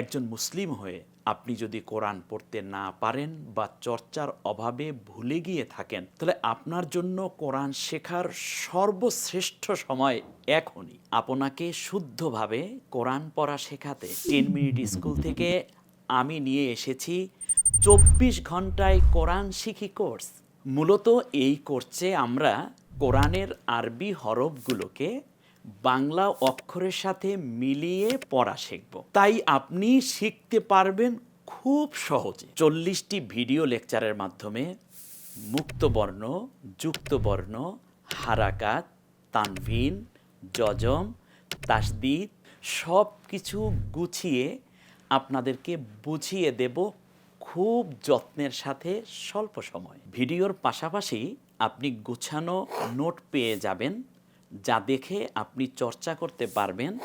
একজন মুসলিম হয়ে আপনি যদি কোরআন পড়তে না পারেন বা চর্চার অভাবে ভুলে গিয়ে থাকেন, তাহলে আপনার জন্য কোরআন শেখার সর্বশ্রেষ্ঠ সময় এখনই। আপনাকে শুদ্ধভাবে কোরআন পড়া শেখাতে টেন মিনিট স্কুল থেকে আমি নিয়ে এসেছি। চব্বিশ ঘন্টায় কোরআন শিখি কোর্স। মূলত এই কোর্সে আমরা কোরআনের আরবি হরফগুলোকে বাংলা অক্ষরের সাথে মিলিয়ে পড়া শিখব। তাই আপনি শিখতে পারবেন খুব সহজে। চল্লিশটি ভিডিও লেকচারের মাধ্যমে মুক্তবর্ণ, যুক্তবর্ণ, হারাকাত, তানভিন যজম তাসদিদ সব কিছু গুছিয়ে আপনাদেরকে বুঝিয়ে দেব খুব যত্নের সাথে স্বল্প সময়। ভিডিওর পাশাপাশি আপনি গুছানো নোট পেয়ে যাবেন। যা দেখে আপনি চর্চা করতে পারবেন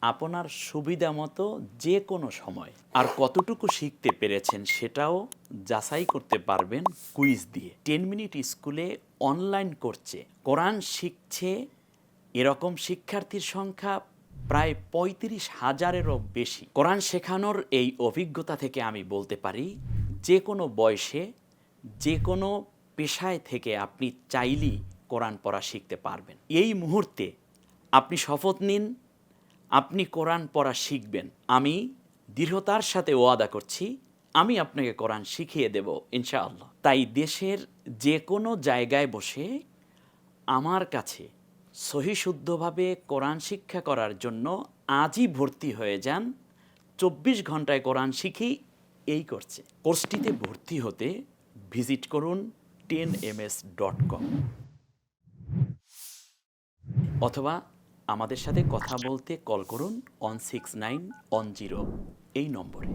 আপনার সুবিধা মতো যে কোনো সময়। আর কতটুকু শিখতে পেরেছেন সেটাও যাচাই করতে পারবেন কুইজ দিয়ে। টেন মিনিট স্কুলে অনলাইন করছে। কোরআন শিখছে, এরকম শিক্ষার্থীর সংখ্যা প্রায় পঁয়ত্রিশ হাজারেরও বেশি। কোরআন শেখানোর এই অভিজ্ঞতা থেকে আমি বলতে পারি, যে কোনো বয়সে, যে কোনো পেশায় থেকে আপনি চাইলেই কোরআন পড়া শিখতে পারবেন। এই মুহূর্তে আপনি শপথ নিন, আপনি কোরআন পড়া শিখবেন। আমি দৃঢ়তার সাথে ওয়াদা করছি, আমি আপনাকে কোরআন শিখিয়ে দেব ইনশাআল্লাহ। তাই দেশের যে কোনো জায়গায় বসে আমার কাছে সহিশুদ্ধভাবে কোরআন শিক্ষা করার জন্য আজই ভর্তি হয়ে যান। চব্বিশ ঘন্টায় কোরআন শিখি, এই করছে। কোর্সটিতে ভর্তি হতে ভিজিট করুন ten M S dot com. অথবা আমাদের সাথে কথা বলতে কল করুন one six nine one zero এই নম্বরে।